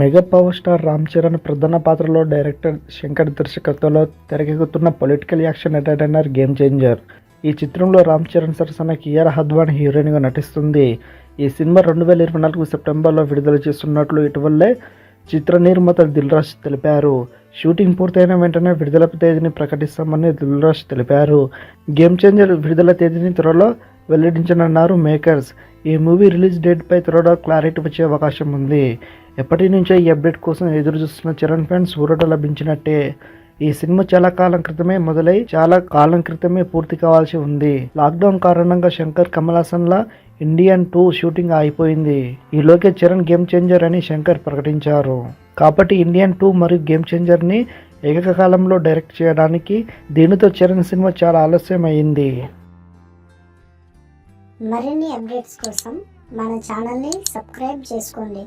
Mega power star Ram Charan ప్రధాన పాత్రలో director Shankar దర్శకత్వంలో తెరకెక్కుతున్న political action entertainer game changer. ఈ చిత్రంలో రామ్ చరణ్ సరసన కియారా హద్వాన్ హీరోయిన్గా నటిస్తుంది. ఈ సినిమా రెండు వేల ఇరవై నాలుగు సెప్టెంబర్లో విడుదల చేస్తున్నట్లు ఇటీవలే చిత్ర నిర్మాత దిల్ రాజ్ తెలిపారు. షూటింగ్ పూర్తయిన వెంటనే విడుదల తేదీని ప్రకటిస్తామని దిల్ రాజ్ తెలిపారు. గేమ్ చేంజర్ విడుదల తేదీని త్వరలో వెల్లడించనున్నారు మేకర్స్. ఈ మూవీ రిలీజ్ డేట్పై త్వరలో క్లారిటీ వచ్చే అవకాశం ఉంది. ఎప్పటి నుంచో ఈ అప్డేట్ కోసం ఎదురు చూస్తున్న చరణ్ ఫ్యాన్స్ ఊరట లభించినట్టే. ఈ సినిమా చాలా కాలం క్రితమే మొదలై చాలా కాలం క్రితమే పూర్తి కావాల్సి ఉంది. లాక్డౌన్ కారణంగా శంకర్ కమల్ హాసన్ల ఇండియన్ టూ షూటింగ్ ఆగిపోయింది. ఈలోకే చరణ్ గేమ్ చేంజర్ అని శంకర్ ప్రకటించారు. కాబట్టి ఇండియన్ టూ మరియు గేమ్ చేంజర్ని ఏకకాలంలో డైరెక్ట్ చేయడానికి దీనితో చరణ్ సినిమా చాలా ఆలస్యం అయింది మరిన్ని అప్డేట్స్ కోసం మన ఛానల్ని సబ్స్క్రైబ్ చేసుకోండి.